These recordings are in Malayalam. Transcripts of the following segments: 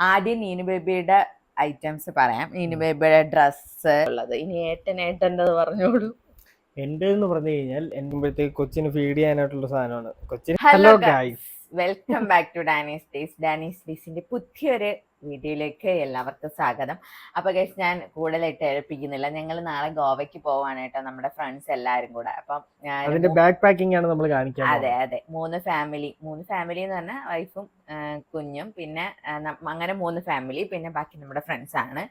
ആദ്യം നീനു ബേബിയുടെ ഐറ്റംസ് പറയാം. നീനു ബേബിയുടെ ഡ്രസ്സ് ഉള്ളത്. ഇനി ഏട്ടൻ ഏട്ടന്റെ പറഞ്ഞോളൂ. എന്റെ എന്ന് പറഞ്ഞു കഴിഞ്ഞാൽ എന്നുമ്പോഴത്തേക്ക് കൊച്ചിന് ഫീഡ് ചെയ്യാനായിട്ടുള്ള സാധനമാണ്. കൊച്ചിന് hello guys guys welcome back to Dani's days Dani's ഡേസിന്റെ പുതിയൊരു വീഡിയോയിലേക്ക് എല്ലാവർക്കും സ്വാഗതം. അപ്പൊ ഗൈസ് ഞാൻ കൂടുതലായിട്ട് ഏൽപ്പിക്കുന്നില്ല. ഞങ്ങൾ നാളെ ഗോവയ്ക്ക് പോവാണ് കേട്ടോ നമ്മുടെ ഫ്രണ്ട്സ് എല്ലാവരും കൂടെ. അപ്പം അതിന്റെ ബാക്ക് പാക്കിംഗ് ആണ് നമ്മൾ കാണിക്കുന്നത് അതെ അതെ. മൂന്ന് ഫാമിലി മൂന്ന് ഫാമിലി എന്ന് പറഞ്ഞാൽ വൈഫും കുഞ്ഞും പിന്നെ അങ്ങനെ മൂന്ന് ഫാമിലി പിന്നെ ബാക്കി നമ്മുടെ ഫ്രണ്ട്സ് ആണ്.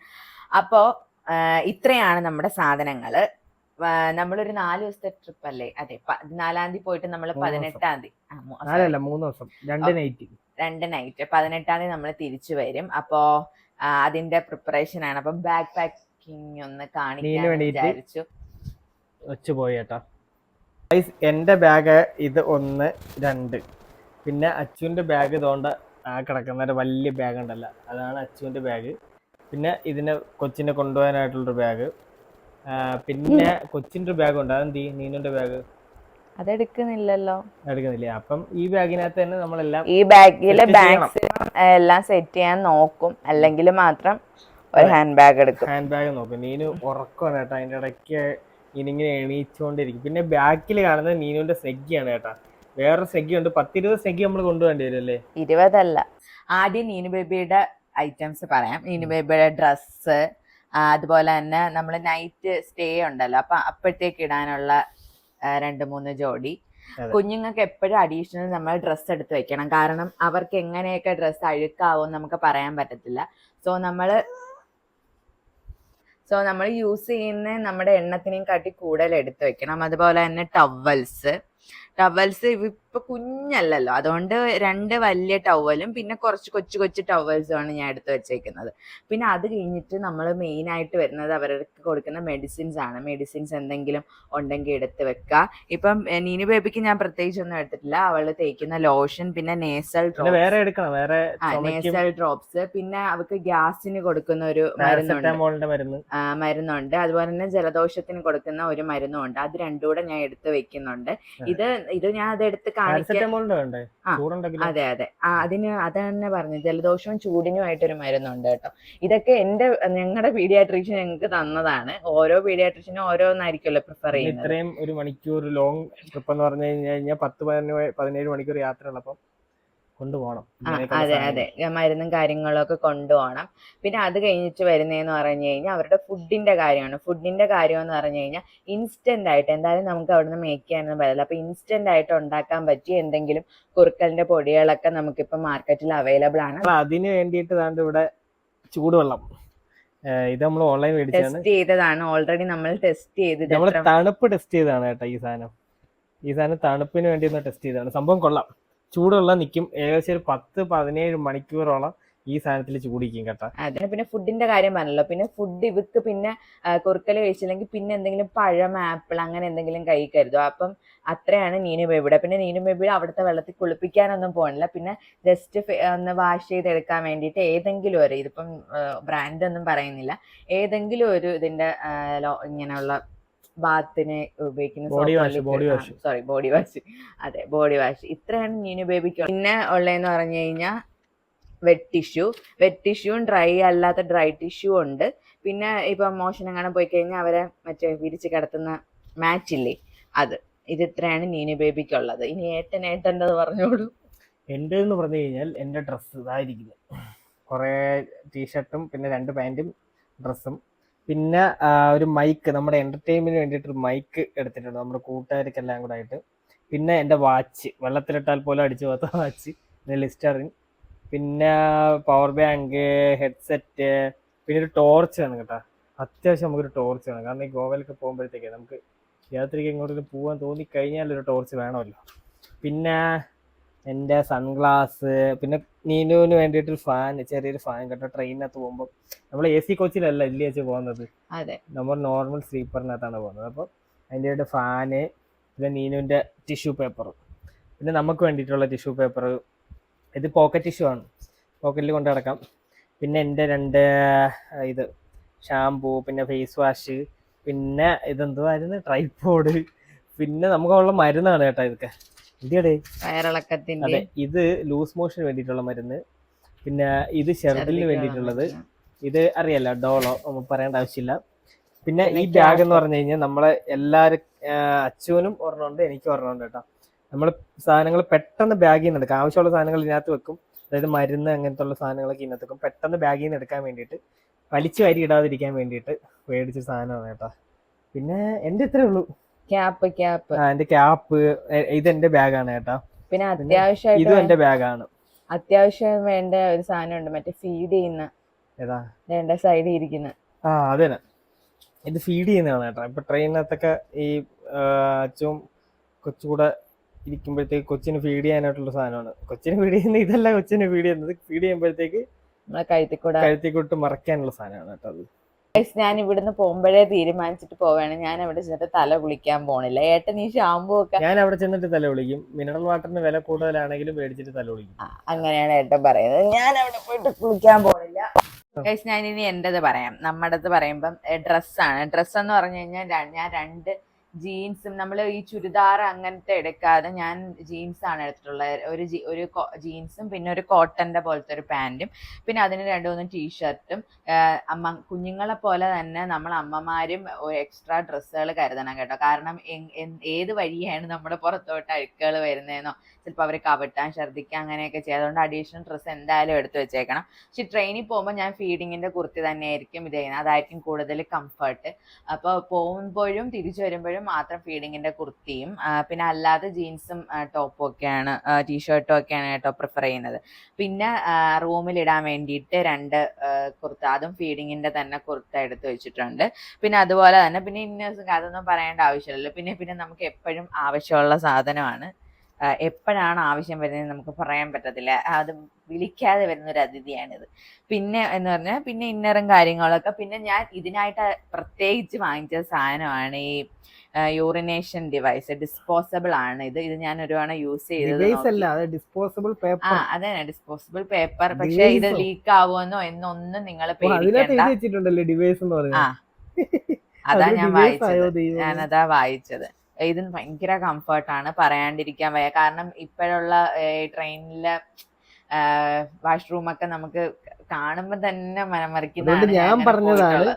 അപ്പോൾ ഇത്രയാണ് നമ്മുടെ സാധനങ്ങൾ നമ്മളൊരു നാല് ദിവസത്തെ ട്രിപ്പ് അല്ലേ അതെ പതിനാലാം തീയതി പോയിട്ട് നമ്മൾ. പതിനെട്ടാം തീയതി മൂന്ന് ദിവസം. രണ്ട് നൈറ്റ് രണ്ട് നൈറ്റ് പതിനെട്ടാം തീയതി നമ്മൾ തിരിച്ചു വരും. അപ്പോ അതിന്റെ പ്രിപ്പറേഷൻ ആണ് അപ്പം ബാക്ക് പാക്കിംഗ് ഒന്ന് കാണിക്കാൻ വിചാരിച്ചു. പോയി കേട്ടാ എന്റെ ബാഗ് ഇത് ഒന്ന് രണ്ട്. പിന്നെ അച്ചുവിന്റെ ബാഗ് ഇതുകൊണ്ട് ആ കിടക്കുന്ന ഒരു വലിയ ബാഗ് ഉണ്ടല്ലോ അതാണ് അച്ചുവിന്റെ ബാഗ്. പിന്നെ ഇതിനെ കൊച്ചിനെ കൊണ്ടുപോകാനായിട്ടുള്ളൊരു ബാഗ്. പിന്നെ കൊച്ചിന്റെ ബാഗ് ഉണ്ട് അതെന്ത് നീനുന്റെ ബാഗ്. അതെടുക്കുന്നില്ലല്ലോ. എടുക്കുന്നില്ല? അപ്പം ഈ ബാഗിനകത്ത് തന്നെ നമ്മളെല്ലാം ഈ ബാഗിലെ ബാഗ്സ് എല്ലാം സെറ്റ് ചെയ്യാൻ നോക്കും. അല്ലെങ്കിൽ മാത്രം ഒരു ഹാൻഡ് ബാഗ് എടുക്കും. ഹാൻഡ് ബാഗ് നോക്കും. നീനു ഉറക്കമാണ് കേട്ടോ. അതിന്റെ ഇടയ്ക്ക് ഇനിങ്ങനെ എണീച്ചുകൊണ്ടിരിക്കും. പിന്നെ ബാക്കിൽ കാണുന്നത് നീനുന്റെ സെഗ്ഗിയാണ് കേട്ടാ. വേറെ സെഗ്ഗി ഉണ്ട്. പത്തിരുപത് സെഗ്ഗി നമ്മൾ കൊണ്ടുപോകേണ്ടി വരും അല്ലേ ഇരുപതല്ല. ആദ്യം നീനു ബേബിയുടെ ഐറ്റംസ് പറയാം. നീനു ബേബിയുടെ ഡ്രസ്സ് അതുപോലെ തന്നെ നമ്മൾ നൈറ്റ് സ്റ്റേ ഉണ്ടല്ലോ. അപ്പൊ അപ്പോഴത്തേക്ക് ഇടാനുള്ള രണ്ട് മൂന്ന് ജോഡി. കുഞ്ഞുങ്ങൾക്ക് എപ്പോഴും അഡീഷണൽ നമ്മൾ ഡ്രസ്സ് എടുത്ത് വെക്കണം. കാരണം അവർക്ക് എങ്ങനെയൊക്കെ ഡ്രസ്സ് അഴുക്കാവും നമുക്ക് പറയാൻ പറ്റത്തില്ല. സോ നമ്മൾ സോ നമ്മൾ യൂസ് ചെയ്യുന്ന നമ്മുടെ എണ്ണത്തിനെയും കാട്ടി കൂടുതൽ എടുത്ത് വെക്കണം. അതുപോലെ തന്നെ ടവൽസ് ടവൽസ് ഇപ്പൊ കുഞ്ഞല്ലല്ലോ. അതുകൊണ്ട് രണ്ട് വലിയ ടവലും പിന്നെ കുറച്ച് കൊച്ചു കൊച്ചു ടവൽസും ആണ് ഞാൻ എടുത്ത് വെച്ചേക്കുന്നത്. പിന്നെ അത് കഴിഞ്ഞിട്ട് നമ്മൾ മെയിൻ ആയിട്ട് വരുന്നത് അവർക്ക് കൊടുക്കുന്ന മെഡിസിൻസ് ആണ്. മെഡിസിൻസ് എന്തെങ്കിലും ഉണ്ടെങ്കിൽ എടുത്ത് വെക്കുക. ഇപ്പം നീനു ബേബിക്ക് ഞാൻ പ്രത്യേകിച്ച് ഒന്നും എടുത്തിട്ടില്ല. അവൾ തേക്കുന്ന ലോഷൻ പിന്നെ നേസൽ നേസൽ ഡ്രോപ്സ് പിന്നെ അവൾക്ക് ഗ്യാസിന് കൊടുക്കുന്ന ഒരു മരുന്നുണ്ട്. മരുന്നുണ്ട്. അതുപോലെ തന്നെ ജലദോഷത്തിന് കൊടുക്കുന്ന ഒരു മരുന്നുണ്ട് അത് രണ്ടും കൂടെ ഞാൻ എടുത്ത് വെക്കുന്നുണ്ട്. ഇത് ഇത് ഞാൻ അത് എടുത്ത് കാണിക്കാം അതെ അതെ. ആ അതിന് തന്നെ പറഞ്ഞു. ജലദോഷവും ചൂടിനുമായിട്ടൊരു മരുന്നുണ്ട് കേട്ടോ. ഇതൊക്കെ എന്റെ ഞങ്ങളുടെ പീഡിയാട്രീഷ്യൻ ഞങ്ങൾക്ക് തന്നതാണ്. ഓരോ പീഡിയാട്രീഷ്യനും ഓരോന്നായിരിക്കുമല്ലോ പ്രിഫർ ചെയ്യുന്നത്. ഇത്രയും ഒരു മണിക്കൂർ ലോങ് ട്രിപ്പ് എന്ന് പറഞ്ഞു കഴിഞ്ഞാൽ പത്ത് പതിനേഴ് പതിനേഴ് മണിക്കൂർ യാത്ര ഉള്ളപ്പം കൊണ്ടുപോകണം. അതെ അതെ. മരുന്നും കാര്യങ്ങളൊക്കെ കൊണ്ടുപോകണം. പിന്നെ അത് കഴിഞ്ഞിട്ട് വരുന്നതെന്ന് പറഞ്ഞു കഴിഞ്ഞാൽ അവരുടെ ഫുഡിന്റെ കാര്യമാണ്. ഫുഡിന്റെ കാര്യം എന്ന് പറഞ്ഞു കഴിഞ്ഞാൽ ഇൻസ്റ്റന്റ് ആയിട്ട് എന്തായാലും നമുക്ക് അവിടുന്ന് മേക്ക് ചെയ്യാനൊന്നും പറ്റില്ല. അപ്പൊ ഇൻസ്റ്റന്റ് ആയിട്ട് ഉണ്ടാക്കാൻ പറ്റിയ എന്തെങ്കിലും കുറുക്കലിന്റെ പൊടികളൊക്കെ നമുക്കിപ്പോൾ മാർക്കറ്റിൽ അവൈലബിൾ ആണ്. അതിന് വേണ്ടിയിട്ട് ഇവിടെ ചൂടുവെള്ളം ഇത് നമ്മൾ ഓൺലൈൻ ടെസ്റ്റ് ചെയ്തതാണ്. ഓൾറെഡി നമ്മൾ ടെസ്റ്റ് ചെയ്ത് നമ്മൾ തണുപ്പ് ടെസ്റ്റ് ചെയ്തതാണ് കേട്ടോ ഈ സാധനം. ഈ സാധനം തണുപ്പിന് വേണ്ടി ടെസ്റ്റ് ചെയ്തതാണ്. സംഭവം കൊള്ളാം. ചൂടുള്ള നിൽക്കും ഏകദേശം ഒരു പത്ത് പതിനേഴ് മണിക്കൂറോളം ഈ സാധനത്തിൽ ചൂടിക്കും കേട്ടോ. അതെ. പിന്നെ ഫുഡിന്റെ കാര്യം പറഞ്ഞല്ലോ. പിന്നെ ഫുഡ് ഇവക്ക് പിന്നെ കുറുക്കൽ കഴിച്ചില്ലെങ്കിൽ പിന്നെ എന്തെങ്കിലും പഴം ആപ്പിൾ അങ്ങനെ എന്തെങ്കിലും കഴിക്കരുതോ. അപ്പം അത്രയാണ് നീനു ബേബിയുടെ. പിന്നെ നീനു ബേബിയുടെ അവിടുത്തെ വെള്ളത്തിൽ കുളിപ്പിക്കാനൊന്നും പോകണില്ല പിന്നെ ജസ്റ്റ് ഒന്ന് വാഷ് ചെയ്തെടുക്കാൻ വേണ്ടിയിട്ട് ഏതെങ്കിലും ഒരു ഇതിപ്പം ബ്രാൻഡ് ഒന്നും പറയുന്നില്ല. ഏതെങ്കിലും ഒരു ഇതിന്റെ ഇങ്ങനെയുള്ള ബാത്തിന് ഉപയോഗിക്കുന്ന. സോറി ബോഡി വാഷ് അതെ ബോഡി വാഷ് ഇത്രയാണ് നീനു ബേബിക്ക് പിന്നെ ഉള്ളതെന്ന് പറഞ്ഞു കഴിഞ്ഞാൽ വെറ്റ് ടിഷ്യൂ വെറ്റ് ടിഷ്യൂവും ഡ്രൈ അല്ലാത്ത ഡ്രൈ ടിഷ്യൂ ഉണ്ട്. പിന്നെ ഇപ്പം മോഷൻ അങ്ങനെ പോയി കഴിഞ്ഞാൽ അവരെ മറ്റേ വിരിച്ച് കിടത്തുന്ന മാറ്റില്ലേ അത്. ഇത് ഇത്രയാണ് നീനു ബേബിക്കുള്ളത് ഇനി ഏട്ടൻ ഏട്ടന്റെത് പറഞ്ഞോളൂ? എന്റെ എന്ന് പറഞ്ഞു കഴിഞ്ഞാൽ എന്റെ ഡ്രസ്സ് ഇതായിരിക്കുന്നു കുറേ ടീഷർട്ടും പിന്നെ രണ്ട് പാന്റും ഡ്രസ്സും പിന്നെ ഒരു മൈക്ക് നമ്മുടെ എന്റർടൈൻമെന്റിന് വേണ്ടിയിട്ട് ഒരു മൈക്ക് എടുത്തിട്ടുണ്ട്. നമ്മുടെ കൂട്ടുകാർക്കെല്ലാം കൂടെ ആയിട്ട് പിന്നെ എന്റെ വാച്ച് വെള്ളത്തിലിട്ടാൽ പോലും അടിച്ചു പോകാത്ത വാച്ച് പിന്നെ ലിസ്റ്ററിൻ പിന്നെ പവർ ബാങ്ക് ഹെഡ്സെറ്റ് പിന്നെ ഒരു ടോർച്ച് വേണം കേട്ടോ. അത്യാവശ്യം നമുക്കൊരു ടോർച്ച് വേണം. കാരണം ഈ ഗോവയിലൊക്കെ പോകുമ്പോഴത്തേക്ക് നമുക്ക് യാത്രയ്ക്ക് എങ്ങോട്ടെങ്കിലും പോകാൻ തോന്നിക്കഴിഞ്ഞാൽ ഒരു ടോർച്ച് വേണമല്ലോ. പിന്നെ എന്റെ സൺഗ്ലാസ് പിന്നെ നീനുവിന് വേണ്ടിയിട്ട് ഫാൻ ചെറിയൊരു ഫാൻ കേട്ടോ ട്രെയിനിനകത്ത് പോകുമ്പോൾ നമ്മൾ എ സി കോച്ചിലല്ല ഇല്ലേ വെച്ച് പോകുന്നത്. അതെ. നമ്മൾ നോർമൽ സ്ലീപ്പറിനകത്താണ് പോകുന്നത്. അപ്പോൾ അതിന്റെ ഒരു ഫാന് പിന്നെ നീനുവിന്റെ ടിഷ്യൂ പേപ്പർ പിന്നെ നമുക്ക് വേണ്ടിയിട്ടുള്ള ടിഷ്യൂ പേപ്പർ ഇത് പോക്കറ്റ് ടിഷ്യൂ ആണ്. പോക്കറ്റിൽ കൊണ്ട് നടക്കാം. പിന്നെ എന്റെ രണ്ട് ഇത് ഷാംപൂ പിന്നെ ഫേസ് വാഷ് പിന്നെ ഇതെന്തുവായിരുന്നു? ട്രൈപോഡ് പിന്നെ നമുക്കുള്ള മരുന്നാണ് കേട്ടോ ഇതൊക്കെ. വയറിളക്കത്തിന്റെ അതെ ഇത് ലൂസ് മോഷന് വേണ്ടിയിട്ടുള്ള മരുന്ന്. പിന്നെ ഇത് ഷെർദിലിന് വേണ്ടിയിട്ടുള്ളത്. ഇത് അറിയാലോ ഡോളോ പറയേണ്ട ആവശ്യമില്ല. പിന്നെ ഈ ബാഗ് എന്ന്. പറഞ്ഞു കഴിഞ്ഞാൽ നമ്മളെ എല്ലാവരും അച്ഛനും ഒരെണ്ണമുണ്ട് എനിക്കും ഒരെണ്ണമുണ്ട് കേട്ടോ. നമ്മൾ സാധനങ്ങൾ പെട്ടെന്ന് ബാഗിൽ നിന്ന് എടുക്കാം. ആവശ്യമുള്ള സാധനങ്ങൾ ഇതിനകത്ത് വെക്കും. അതായത് മരുന്ന് അങ്ങനത്തെ ഉള്ള സാധനങ്ങളൊക്കെ ഇതിനകത്ത് വെക്കും. പെട്ടെന്ന് ബാഗിൽ നിന്ന് എടുക്കാൻ വേണ്ടിയിട്ട് വലിച്ചു വാരി ഇടാതിരിക്കാൻ വേണ്ടിയിട്ട് മേടിച്ച സാധനമാണ് കേട്ടോ. പിന്നെ എന്റെ ഇത്രേ ഉള്ളൂ. ക്യാപ്പ് ക്യാപ്പ് എന്റെ ക്യാപ്പ് ഇത് എന്റെ ബാഗാണ് കേട്ടോ. പിന്നെ ഇതും ഇത് എന്റെ ബാഗാണ് അത്യാവശ്യം വേണ്ട ഒരു സാധനം ഉണ്ട്. മറ്റേ ഫീഡ് ചെയ്യുന്ന. ഏതാ? എന്റെ സൈഡിൽ ഇരിക്കുന്ന. ആ അതന്നെ ഇത് ഫീഡ് ചെയ്യുന്നതാണ് കേട്ടോ. ഇപ്പൊ ട്രെയിനകത്തൊക്കെ ഈ അച്ഛനും കൊച്ചുകൂടെ ഇരിക്കുമ്പോഴത്തേക്ക് കൊച്ചിന് ഫീഡ് ചെയ്യാനായിട്ടുള്ള സാധനമാണ്. കൊച്ചിന് ഫീഡ് ചെയ്യുന്ന ഇതല്ല കൊച്ചിന് ഫീഡ് ചെയ്യുന്നത്. ഫീഡ് ചെയ്യുമ്പോഴത്തേക്ക് കഴുത്തിക്കൂടെ. കഴുത്തിക്കൂട്ട് മറക്കാനുള്ള സാധനമാണ് കേട്ടോ അത്. Guys, ഞാൻ ഇവിടുന്ന് പോകുമ്പോഴേ തീരുമാനിച്ചിട്ട് പോവാണ് ഞാൻ അവിടെ ചെന്നിട്ട് തല കുളിക്കാൻ പോണില്ല. ഏട്ടൻ ഈ ഷാമ്പു ഒക്കെ ഞാൻ അവിടെ ചെന്നിട്ട് തല കുളിക്കും. മിനറൽ വാട്ടറിന് വില കൂടുതലാണെങ്കിലും മേടിച്ചിട്ട് തല കുളിക്കും. അങ്ങനെയാണ് ഏട്ടൻ പറയുന്നത്. ഞാൻ അവിടെ പോയിട്ട് കുളിക്കാൻ പോണില്ല. ഗൈസ് ഞാൻ ഇനി എന്റേത് പറയാം. നമ്മുടെ അടുത്ത് പറയുമ്പം ഡ്രസ്സാണ് ഡ്രസ്സ് എന്ന് പറഞ്ഞു കഴിഞ്ഞാൽ ഞാൻ രണ്ട് ജീൻസും നമ്മൾ ഈ ചുരിദാർ അങ്ങനത്തെ എടുക്കാതെ ഞാൻ ജീൻസ് ആണ് എടുത്തിട്ടുള്ളത് ഒരു ഒരു ജീൻസും പിന്നെ ഒരു കോട്ടന്റെ പോലത്തെ ഒരു പാന്റും പിന്നെ അതിന് രണ്ടു മൂന്ന് ടീഷർട്ടും അമ്മ കുഞ്ഞുങ്ങളെ പോലെ തന്നെ നമ്മൾ അമ്മമാരും എക്സ്ട്രാ ഡ്രസ്സുകൾ കരുതണം കേട്ടോ. കാരണം ഏത് വഴിയാണ് നമ്മുടെ പുറത്തോട്ട് അഴുക്കുകൾ വരുന്നതെന്നോ ചിലപ്പോൾ അവർ കവിട്ടാൻ ഛർദ്ദിക്കാൻ അങ്ങനെയൊക്കെ ചെയ്യും. അതുകൊണ്ട് അഡീഷണൽ ഡ്രസ്സ് എന്തായാലും എടുത്തു വെച്ചേക്കണം. പക്ഷെ ട്രെയിനിൽ പോകുമ്പോൾ ഞാൻ ഫീഡിങ്ങിന്റെ കുർത്തി തന്നെയായിരിക്കും ഇത് ചെയ്യുന്നത്. അതായിരിക്കും കൂടുതൽ കംഫർട്ട് അപ്പോൾ പോകുമ്പോഴും തിരിച്ചു വരുമ്പോഴും മാത്രം ഫീഡിങ്ങിന്റെ കുർത്തിയും പിന്നെ അല്ലാതെ ജീൻസും ടോപ്പും ഒക്കെയാണ് ടീഷർട്ടും ഒക്കെയാണ് കേട്ടോ പ്രിഫർ ചെയ്യുന്നത്. പിന്നെ റൂമിലിടാൻ വേണ്ടിയിട്ട് രണ്ട് കുർത്ത അതും ഫീഡിങ്ങിന്റെ തന്നെ കുർത്ത എടുത്ത് വെച്ചിട്ടുണ്ട്. പിന്നെ അതുപോലെ തന്നെ പിന്നെ ഇന്നേഴ്സും അതൊന്നും പറയേണ്ട ആവശ്യമില്ലല്ലോ. പിന്നെ പിന്നെ നമുക്ക് എപ്പോഴും ആവശ്യമുള്ള സാധനമാണ്. എപ്പോഴാണ് ആവശ്യം വരുന്നത് നമുക്ക് പറയാൻ പറ്റത്തില്ല. അത് വിളിക്കാതെ വരുന്ന ഒരു അതിഥിയാണിത്. പിന്നെ എന്ന് പറഞ്ഞാൽ പിന്നെ ഇന്നറും കാര്യങ്ങളൊക്കെ. പിന്നെ ഞാൻ ഇതിനായിട്ട് പ്രത്യേകിച്ച് വാങ്ങിച്ച സാധനമാണ് ഈ യൂറിനേഷൻ ഡിവൈസ് ഡിസ്പോസബിൾ ആണ് ഇത്. ഇത് ഞാൻ ഒരു തവണ യൂസ് ചെയ്തത് ഡിസ്പോസബിൾ. ഡിസ്പോസിബിൾ ആ പേപ്പർ അതെ ഡിസ്പോസിബിൾ പേപ്പർ പക്ഷേ ഇത് ലീക്ക് ആവുമെന്നോ എന്നൊന്നും നിങ്ങൾ പേടിക്കണ്ട. ഡിവൈസ് എന്ന് പറയുന്നത് അതാ ഞാൻ വായിച്ചത്. ഞാനതാ വായിച്ചത്. ഇത് ഭയങ്കര കംഫർട്ടാണ് പറയാണ്ടിരിക്കാൻ വയ്യ. കാരണം ഇപ്പോഴുള്ള ട്രെയിനിലെ വാഷ്റൂമൊക്കെ നമുക്ക് കാണുമ്പോൾ തന്നെ മനം മനമറിക്കുന്നതാണ് ഞാൻ പറഞ്ഞതാണ്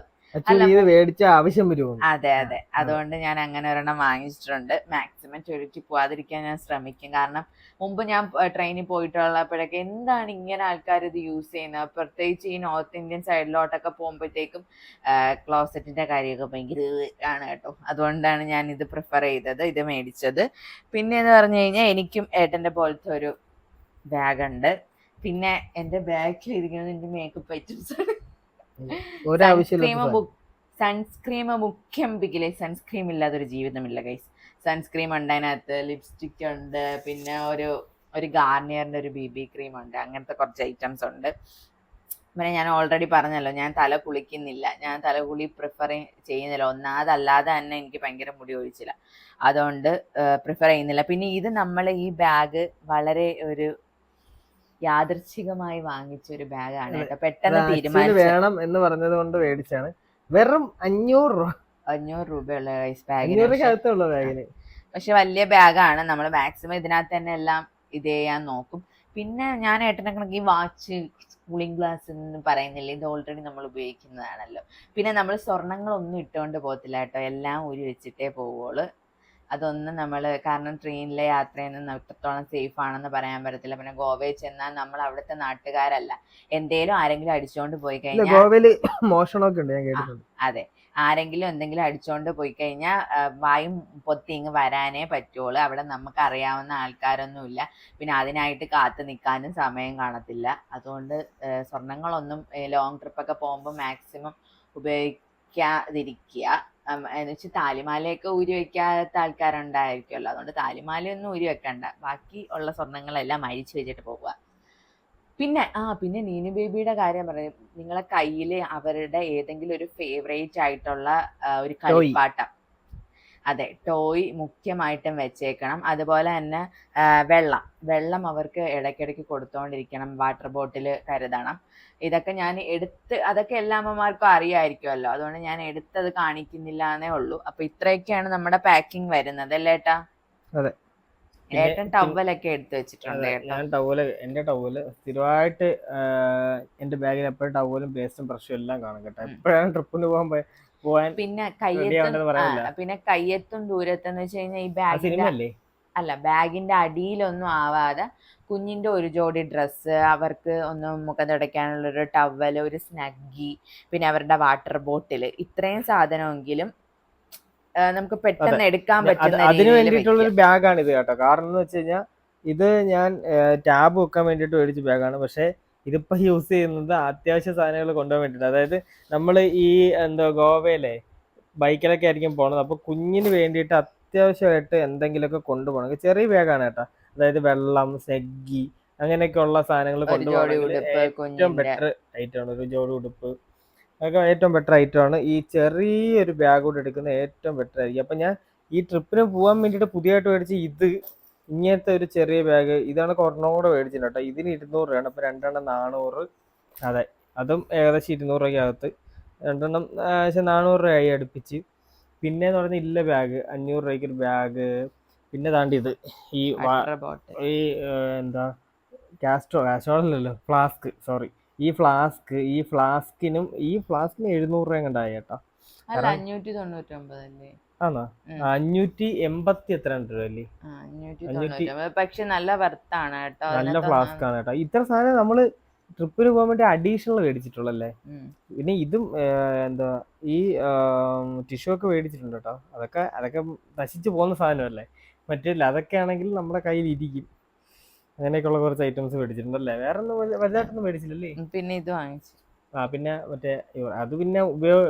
മേടിച്ച ആവശ്യം വരുമോ? അതെ അതെ. അതുകൊണ്ട് ഞാൻ അങ്ങനെ ഒരെണ്ണം വാങ്ങിച്ചിട്ടുണ്ട്. മാക്സിമം ചുരുക്കി പോവാതിരിക്കാൻ ഞാൻ ശ്രമിക്കും. കാരണം മുമ്പ് ഞാൻ ട്രെയിനിൽ പോയിട്ടുള്ളപ്പോഴൊക്കെ എന്താണ് ഇങ്ങനെ ആൾക്കാർ ഇത് യൂസ് ചെയ്യുന്നത്? പ്രത്യേകിച്ച് ഈ നോർത്ത് ഇന്ത്യൻ സൈഡിലോട്ടൊക്കെ പോകുമ്പോഴത്തേക്കും ക്ലോസറ്റിന്റെ കാര്യമൊക്കെ ഭയങ്കര ആണ് കേട്ടോ. അതുകൊണ്ടാണ് ഞാൻ ഇത് പ്രിഫർ ചെയ്തത് ഇത് മേടിച്ചത്. പിന്നെ എന്ന് പറഞ്ഞു കഴിഞ്ഞാൽ എനിക്കും ഏട്ടന്റെ പോലത്തെ ഒരു ബാഗ് ഉണ്ട്. പിന്നെ എന്റെ ബാഗിൽ ഇരിക്കുന്നത് എന്റെ മേക്കപ്പ് ഐറ്റംസ് ആണ്. സൺസ്ക്രീം മുഖ്യം പിക്കിലെ സൺസ്ക്രീം ഇല്ലാതെ ഒരു ജീവിതമില്ല ഗൈസ് സൺസ്ക്രീം ഉണ്ട് അതിനകത്ത് ലിപ്സ്റ്റിക് ഉണ്ട് പിന്നെ ഒരു ഒരു ഗാർണിയറിന്റെ ഒരു ബി ബി ക്രീം ഉണ്ട്. അങ്ങനത്തെ കുറച്ച് ഐറ്റംസ് ഉണ്ട്. പിന്നെ ഞാൻ ഓൾറെഡി പറഞ്ഞല്ലോ ഞാൻ തല കുളിക്കുന്നില്ല. ഞാൻ തല കുളി പ്രിഫർ ചെയ്യുന്നില്ല. ഒന്നാതല്ലാതെ തന്നെ എനിക്ക് ഭയങ്കര മുടി ഒഴിച്ചില്ല അതുകൊണ്ട് പ്രിഫർ ചെയ്യുന്നില്ല. പിന്നെ ഇത് നമ്മൾ ഈ ബാഗ് വളരെ ഒരു യാദൃച്ഛികമായി വാങ്ങിച്ച ഒരു ബാഗാണ് കേട്ടോ. പെട്ടെന്ന് തീരുമാനിച്ചു വേണം എന്ന് പറഞ്ഞത് കൊണ്ട് മേടിച്ചാണ്. വെറും അഞ്ഞൂറ് രൂപ. അഞ്ഞൂറ് രൂപയുള്ള റൈസ് ബാഗിന് ബാഗിന് പക്ഷെ വലിയ ബാഗാണ്. നമ്മൾ മാക്സിമം ഇതിനകത്ത് തന്നെ എല്ലാം ഇത് ചെയ്യാൻ നോക്കും. പിന്നെ ഞാൻ ഏട്ടനെ കണക്ക് ഈ വാച്ച് കൂളിംഗ് ഗ്ലാസ് എന്ന് പറയുന്നില്ല ഇത് ഓൾറെഡി നമ്മൾ ഉപയോഗിക്കുന്നതാണല്ലോ. പിന്നെ നമ്മൾ സ്വർണങ്ങളൊന്നും ഇട്ടുകൊണ്ട് പോകത്തില്ല കേട്ടോ. എല്ലാം ഊരി വെച്ചിട്ടേ പോവുള്ളൂ അതൊന്നും നമ്മൾ കാരണം ട്രെയിനിലെ യാത്രയൊന്നും എത്രത്തോളം സേഫ് ആണെന്ന് പറയാൻ പറ്റത്തില്ല. പിന്നെ ഗോവയിൽ ചെന്നാൽ നമ്മൾ അവിടുത്തെ നാട്ടുകാരല്ല. എന്തേലും ആരെങ്കിലും അടിച്ചുകൊണ്ട് പോയി കഴിഞ്ഞാൽ ഗോവയിൽ മോഷണമൊക്കെ ഉണ്ട് ഞാൻ കേട്ടിട്ടുണ്ട്. അതെ. ആരെങ്കിലും എന്തെങ്കിലും അടിച്ചോണ്ട് പോയി കഴിഞ്ഞാൽ വായും പൊത്തി ഇങ്ങ് വരാനേ പറ്റുള്ളൂ. അവിടെ നമുക്ക് അറിയാവുന്ന ആൾക്കാരൊന്നുമില്ല. പിന്നെ അതിനായിട്ട് കാത്തു നിൽക്കാനും സമയം കാണത്തില്ല. അതുകൊണ്ട് സ്വർണങ്ങളൊന്നും ലോങ് ട്രിപ്പൊക്കെ പോകുമ്പോൾ മാക്സിമം ഉപയോഗിക്കാതിരിക്കുക. എന്ന് വെച്ചാൽ താലിമാലയൊക്കെ ഊരി വെക്കാത്ത ആൾക്കാരുണ്ടായിരിക്കുമല്ലോ അതുകൊണ്ട് താലിമാലയൊന്നും ഊരി വെക്കണ്ട. ബാക്കി ഉള്ള സ്വർണങ്ങളെല്ലാം അഴിച്ചു വെച്ചിട്ട് പോകുക പിന്നെ ആ പിന്നെ നീനു ബേബിയുടെ കാര്യം പറഞ്ഞു. നിങ്ങളെ കയ്യിൽ അവരുടെ ഏതെങ്കിലും ഒരു ഫേവറേറ്റ് ആയിട്ടുള്ള ഒരു കളിപ്പാട്ടം. അതെ ടോയ് മുഖ്യമായിട്ടും വെച്ചേക്കണം. അതുപോലെ തന്നെ വെള്ളം. വെള്ളം അവർക്ക് ഇടയ്ക്കിടയ്ക്ക് കൊടുത്തോണ്ടിരിക്കണം വാട്ടർ ബോട്ടിൽ കരുതണം. ഇതൊക്കെ ഞാൻ എടുത്ത് അതൊക്കെ എല്ലാ അമ്മമാർക്കും അറിയാമായിരിക്കുമല്ലോ അതുകൊണ്ട് ഞാൻ എടുത്തത് കാണിക്കുന്നില്ല എന്നേ ഉള്ളൂ. അപ്പൊ ഇത്രയൊക്കെയാണ് നമ്മുടെ പാക്കിംഗ് വരുന്നത് അല്ലേ ഏട്ടാ? പിന്നെ- ഏട്ടൻ ടവലൊക്കെ എടുത്ത് വെച്ചിട്ടുണ്ട് ഞാൻ ടവൽ എന്റെ ടവൽ സ്ഥിരമായിട്ട് എന്റെ ബാഗിൽ എപ്പോഴും ടവലും പേസ്റ്റും ബ്രഷും എല്ലാം കാണും കേട്ടോ. എപ്പോഴാണ് ട്രിപ്പിന് പോകാൻ പോയ- പിന്നെ കയ്യെത്തും. പിന്നെ കയ്യെത്തും ദൂരത്തെന്ന് വെച്ച് കഴിഞ്ഞാൽ ഈ ബാഗ് ബാഗിന്റെ അല്ലേ ബാഗിന്റെ അടിയിലൊന്നും ആവാതെ കുഞ്ഞിന്റെ ഒരു ജോഡി ഡ്രസ്സ് അവർക്ക് ഒന്ന് മുഖം തുടയ്ക്കാനുള്ള ഒരു ടവൽ ഒരു സ്നഗ്ഗി പിന്നെ അവരുടെ വാട്ടർ ബോട്ടിൽ ഇത്രയും സാധനമെങ്കിലും നമുക്ക് പെട്ടെന്ന് എടുക്കാൻ പറ്റും പറ്റുന്ന അതിന് വേണ്ടിയിട്ടുള്ള ഒരു ബാഗാണ് ഇത് കേട്ടോ. കാരണം എന്ന് വെച്ച് കഴിഞ്ഞാൽ ഇത് ഞാൻ ടാബ് വെക്കാൻ വേണ്ടിയിട്ട് മേടിച്ച ബാഗാണ്. പക്ഷെ ഇതിപ്പോ യൂസ് ചെയ്യുന്നത് അത്യാവശ്യ സാധനങ്ങൾ കൊണ്ടുപോകാൻ വേണ്ടിയിട്ട് അതായത് നമ്മൾ ഈ എന്തോ ഗോവയിലെ ബൈക്കിലൊക്കെ ആയിരിക്കും പോണത്. അപ്പോൾ കുഞ്ഞിന് വേണ്ടിയിട്ട് അത്യാവശ്യമായിട്ട് എന്തെങ്കിലുമൊക്കെ കൊണ്ടുപോകണം. ചെറിയ ബാഗാണ് കേട്ടോ. അതായത് വെള്ളം സെഗ്ഗി അങ്ങനെയൊക്കെയുള്ള സാധനങ്ങൾ കൊണ്ടുപോകണമെങ്കിൽ ഏറ്റവും ബെറ്റർ ഐറ്റം ആണ്. ഒരു ജോഡി ഉടുപ്പ്. അതൊക്കെ ഏറ്റവും ബെറ്റർ ഐറ്റം ആണ്. ഈ ചെറിയൊരു ബാഗ് കൂടെ എടുക്കുന്നത് ഏറ്റവും ബെറ്റർ ആയിരിക്കും. അപ്പൊ ഞാൻ ഈ ട്രിപ്പിന് പോകാൻ വേണ്ടിയിട്ട് പുതിയതായിട്ട് മേടിച്ച ഇത് ഇങ്ങനത്തെ ഒരു ചെറിയ ബാഗ് ഇതാണ് കുറഞ്ഞ കൂടെ മേടിച്ചിട്ടുണ്ട് കേട്ടോ. ഇതിന് ഇരുന്നൂറ് രൂപയാണ്. അപ്പൊ രണ്ടെണ്ണം നാനൂറ്. അതെ. അതും ഏകദേശം ഇരുന്നൂറ് രൂപയ്ക്കകത്ത് രണ്ടെണ്ണം ഏകദേശം നാനൂറ് രൂപയായി അടുപ്പിച്ച്. പിന്നെ എന്ന് പറയുന്നത് ഇല്ല ബാഗ് അഞ്ഞൂറ് രൂപയ്ക്ക് ഒരു ബാഗ് പിന്നെ താണ്ടി ഇത്. ഈ ഈ എന്താ? കാസ്ട്രോ കാസ്ട്രോ അല്ലല്ലോ. ഫ്ലാസ്ക് സോറി ഈ ഫ്ലാസ്ക് ഈ ഫ്ലാസ്കിനും ഈ ഫ്ലാസ്കിന് എഴുന്നൂറ് രൂപ കണ്ടായി കേട്ടോ. അഞ്ഞൂറ്റി തൊണ്ണൂറ്റി ഒമ്പത് അല്ലേ ആണോ. അഞ്ഞൂറ്റി എൺപത്തി എത്ര രൂപ അല്ലേ? ആ, അഞ്ഞൂറ്റി അഞ്ഞൂറ്റി- തൊണ്ണൂറ്റി ഒമ്പത്. പക്ഷെ നല്ല വർത്താണ് കേട്ടോ. നല്ല ഫ്ലാസ്ക് ആണ് കേട്ടോ. ഇത്ര സാധനം നമ്മൾ ട്രിപ്പിന് പോകാൻ വേണ്ടി അഡീഷണൽ മേടിച്ചിട്ടുള്ളല്ലേ. പിന്നെ ഇതും എന്താ ഈ ടിഷ്യൂ ഒക്കെ മേടിച്ചിട്ടുണ്ട് കേട്ടോ. അതൊക്കെ അതൊക്കെ നശിച്ചു പോകുന്ന സാധനമല്ലേ? മറ്റില്ല അതൊക്കെ ആണെങ്കിൽ നമ്മുടെ കയ്യിൽ ഇരിക്കും അങ്ങനെയൊക്കെയുള്ള കുറച്ച് ഐറ്റംസ് മേടിച്ചിട്ടുണ്ടല്ലേ? വേറെ ഒന്നും വലുത- വലുതായിട്ടൊന്നും മേടിച്ചില്ലല്ലേ? പിന്നെ ഇത് വാങ്ങിച്ചു. ആ പിന്നെ മറ്റേ അത് പിന്നെ ഉപയോഗ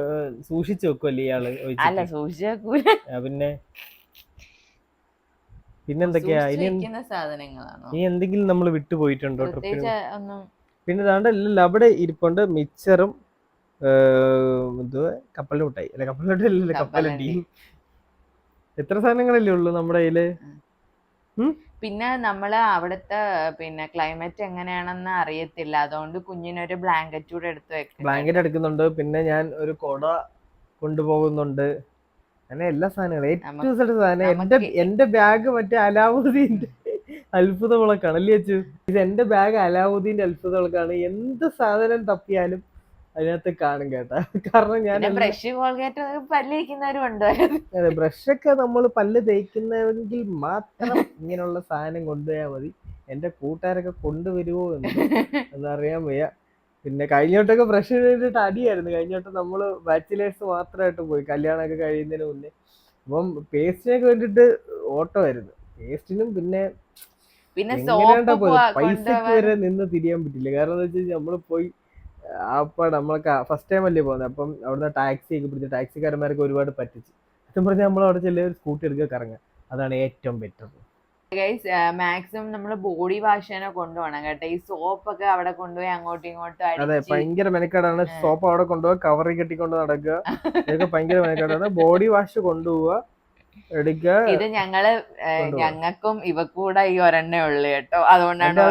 സൂക്ഷിച്ചു വെക്കുമല്ലേ ഇയാൾ അല്ല സൂക്ഷിച്ചു പിന്നെ പിന്നെന്തൊക്കെയാ? ഇനി ഇനി എന്തെങ്കിലും നമ്മൾ വിട്ടുപോയിട്ടുണ്ടോ ട്രിപ്പിന് പിന്നെ ദാണ്ട് ഇല്ല അവിടെ ഇരിപ്പുണ്ട് മിച്ചറും ഇത് കപ്പലിന്റെ മുട്ടായി അല്ല കപ്പലിന്റെ മുട്ടായി അല്ലല്ലോ കപ്പലണ്ടി. എത്ര സാധനങ്ങളല്ലേ ഉള്ളൂ നമ്മുടെ കയ്യിൽ? പിന്നെ നമ്മൾ അവിടുത്തെ പിന്നെ ക്ലൈമറ്റ് എങ്ങനെയാണെന്ന് അറിയത്തില്ല. അതുകൊണ്ട് കുഞ്ഞിനൊരു ബ്ലാങ്കറ്റ് കൂടെ എടുത്ത് വെക്കും ബ്ലാങ്കറ്റ് എടുക്കുന്നുണ്ട്. പിന്നെ ഞാൻ ഒരു കൊട കൊണ്ടുപോകുന്നുണ്ട്. അങ്ങനെ എല്ലാ സാധനങ്ങളും. സാധനം എന്റെ എന്റെ ബാഗ് മറ്റേ അലാവുദ്ദീന്റെ അത്ഭുത വിളക്കാണ് അല്ലേ അച്ചു ഇത് എന്റെ ബാഗ് അലാവുദ്ദീന്റെ അത്ഭുത വിളക്കാണ് എന്ത് സാധനം തപ്പിയാലും അതിനകത്ത് കാണും കേട്ടാ. കാരണം ഞാൻ ബ്രഷ് കോൾഗേറ്റ് പല്ലിക്കുന്നവരും ഉണ്ട് അതെ ബ്രഷൊക്കെ നമ്മൾ പല്ല് തേക്കുന്നെങ്കിൽ മാത്രം ഇങ്ങനെയുള്ള സാധനം കൊണ്ടുപോയാൽ മതി. എന്റെ കൂട്ടുകാരൊക്കെ കൊണ്ടുവരുമോ എന്ന് എന്നറിയാൻ വയ്യ. പിന്നെ കഴിഞ്ഞോട്ടൊക്കെ ബ്രഷ് ചെയ്തിട്ട് അടിയായിരുന്നു. കഴിഞ്ഞോട്ട് നമ്മൾ ബാച്ചിലേഴ്സ് മാത്രമായിട്ട് പോയി. കല്യാണമൊക്കെ കഴിയുന്നതിന് മുന്നേ. അപ്പം പേസ്റ്റിനൊക്കെ വേണ്ടിയിട്ട് ഓട്ടമായിരുന്നു പേസ്റ്റിനും പിന്നെ പിന്നെ പൈസക്ക് വരെ നിന്ന് തിരിയാൻ പറ്റില്ല. കാരണം എന്താ വെച്ച് കഴിഞ്ഞാൽ നമ്മൾ പോയി അപ്പൊ നമ്മൾ ഫസ്റ്റ് ടൈം അല്ലേ പോകുന്നത് അപ്പം അവിടുന്ന് ടാക്സി ഒക്കെ പിടിച്ച് ടാക്സിക്കാരന്മാരൊക്കെ ഒരുപാട് പറ്റിച്ച്. സത്യം പറഞ്ഞാൽ നമ്മൾ അവിടെ ചെല്ലിയ ഒരു സ്കൂട്ടി എടുക്കുക കറങ്ങുക അതാണ് ഏറ്റവും ബെറ്റർ ഗൈസ് മാക്സിമം നമ്മൾ ബോഡി വാഷ് തന്നെ കൊണ്ടുപോകണം കേട്ടോ. ഈ സോപ്പ് ഒക്കെ അവിടെ കൊണ്ടുപോയി അങ്ങോട്ടും ഇങ്ങോട്ടും അതെ ഭയങ്കര മെനക്കേടാണ്. സോപ്പ് അവിടെ കൊണ്ടുപോകുക കവറിൽ കെട്ടിക്കൊണ്ട് നടക്കുക. ഇതൊക്കെ ഭയങ്കര മെനക്കേടാണ്. ബോഡി വാഷ് കൊണ്ടുപോവുക. ഇത് ഞങ്ങൾ. ഞങ്ങൾക്കും ഇവക്കൂടെ ഈ ഒരെണ്ണേ ഉള്ളു കേട്ടോ. അതുകൊണ്ടാണ്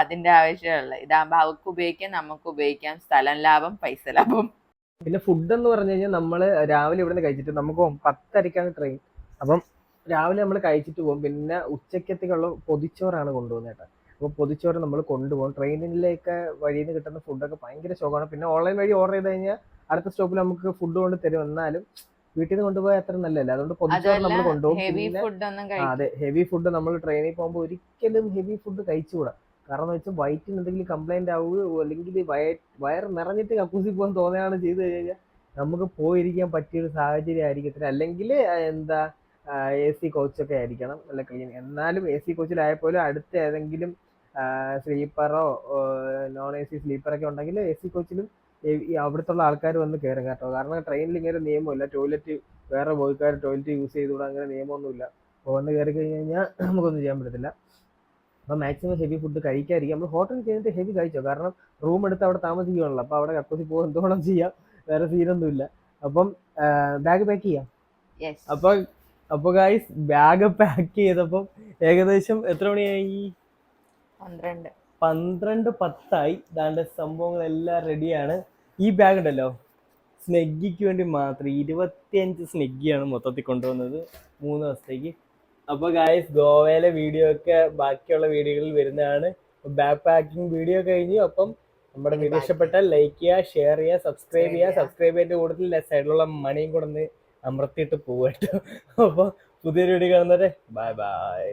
അതിന്റെ ആവശ്യമുള്ളു. ഇതാകുമ്പോ അവർക്ക് ഉപയോഗിക്കാം നമുക്ക് ഉപയോഗിക്കാം. സ്ഥലം ലാഭം പൈസ ലാഭം. പിന്നെ ഫുഡ് എന്ന് പറഞ്ഞു കഴിഞ്ഞാൽ നമ്മൾ രാവിലെ ഇവിടെ നിന്ന് കഴിച്ചിട്ട് നമുക്ക് പത്തരക്കാണ് ട്രെയിൻ അപ്പം രാവിലെ നമ്മൾ കഴിച്ചിട്ട് പോകും. പിന്നെ ഉച്ചക്കത്തേക്കുള്ള പൊതിച്ചോറാണ് കൊണ്ടുപോകുന്നത് കേട്ടോ. അപ്പോൾ പൊതിച്ചോറ് നമ്മൾ കൊണ്ടുപോകും. ട്രെയിനിലേക്ക് വഴിയിൽ നിന്ന് കിട്ടുന്ന ഫുഡൊക്കെ ഭയങ്കര ശോകമാണ് പിന്നെ ഓൺലൈൻ വഴി ഓർഡർ ചെയ്ത് കഴിഞ്ഞാൽ അടുത്ത സ്റ്റോപ്പിൽ നമുക്ക് ഫുഡ് കൊണ്ട് തരും. എന്നാലും വീട്ടിൽ നിന്ന് കൊണ്ടുപോയാൽ അത്ര നല്ലതല്ല? അതുകൊണ്ട് പൊതിച്ചോറ് നമ്മൾ കൊണ്ടുപോകും. അതെ ഹെവി ഫുഡ് നമ്മൾ ട്രെയിനിൽ പോകുമ്പോൾ ഒരിക്കലും ഹെവി ഫുഡ് കഴിച്ചുകൂടാ. കാരണം വെച്ചാൽ വയറ്റിന് എന്തെങ്കിലും കംപ്ലൈന്റ് ആവുകയോ അല്ലെങ്കിൽ വയ- വയർ നിറഞ്ഞിട്ട് കക്കൂസി പോകാൻ തോന്നുകയാണ് ചെയ്തു കഴിഞ്ഞാൽ നമുക്ക് പോയിരിക്കാൻ പറ്റിയ ഒരു സാഹചര്യം ആയിരിക്കത്തില്ല. അല്ലെങ്കിൽ എന്താ എ സി കോച്ചൊക്കെ ആയിരിക്കണം. നല്ല ക്ലീൻ എന്നാലും എ സി കോച്ചിലായപ്പോലും അടുത്ത ഏതെങ്കിലും സ്ലീപ്പറോ നോൺ എ സി സ്ലീപ്പറൊക്കെ ഉണ്ടെങ്കിൽ എ സി കോച്ചിലും ഈ അവിടുത്തെ ആൾക്കാർ വന്ന് കയറും കേട്ടോ. കാരണം ട്രെയിനിൽ ഇങ്ങനെ നിയമമില്ല. ടോയ്ലറ്റ് വേറെ പോയിക്കാർ ടോയ്ലറ്റ് യൂസ് ചെയ്തുകൂടാ അങ്ങനെ നിയമമൊന്നുമില്ല. അപ്പോൾ വന്ന് കയറി കഴിഞ്ഞ് കഴിഞ്ഞാൽ നമുക്കൊന്നും ചെയ്യാൻ പറ്റത്തില്ല. അപ്പോൾ മാക്സിമം ഹെവി ഫുഡ് കഴിക്കാതിരിക്കും നമ്മൾ ഹോട്ടലിൽ കഴിഞ്ഞിട്ട് ഹെവി കഴിച്ചോ? കാരണം റൂം എടുത്ത് അവിടെ താമസിക്കുകയാണല്ലോ അപ്പോൾ അവിടെ കക്കൂസി പോകും എന്തോണം ചെയ്യാം? വേറെ സീനൊന്നുമില്ല അപ്പം ബാഗ് പാക്ക് ചെയ്യാം? അപ്പോൾ അപ്പോൾ ഗായ്സ് ബാഗ് പാക്ക് ചെയ്തപ്പം ഏകദേശം എത്ര മണിയായി? പന്ത്രണ്ട്. പന്ത്രണ്ട് പത്തായി. ദാണ്ട സംഭവങ്ങളെല്ലാം റെഡിയാണ് ഈ ബാഗ് ഉണ്ടല്ലോ. സ്നെഗ്ഗിക്ക് വേണ്ടി മാത്രം ഇരുപത്തിയഞ്ച് സ്നെഗ്ഗിയാണ് മൊത്തത്തിൽ കൊണ്ടുവന്നത് മൂന്ന് ദിവസത്തേക്ക്. അപ്പോൾ ഗായ്സ് ഗോവയിലെ വീഡിയോ ഒക്കെ ബാക്കിയുള്ള വീഡിയോകളിൽ വരുന്നതാണ്. ബാക്ക് പാക്കിംഗ് വീഡിയോ കഴിഞ്ഞു. അപ്പം നമ്മുടെ വീഡിയോ ഇഷ്ടപ്പെട്ടാൽ ലൈക്ക് ചെയ്യുക ഷെയർ ചെയ്യുക സബ്സ്ക്രൈബ് ചെയ്യുക. സബ്സ്ക്രൈബ് ചെയ്തിട്ട് കൂടുതൽ സൈഡിലുള്ള മണിയും കൂടെ ഒന്ന് അമർത്തിയിട്ട് പോവട്ടോ അപ്പൊ പുതിയൊരു വീഡിയോ കാണുന്നവരെ ബൈ ബൈ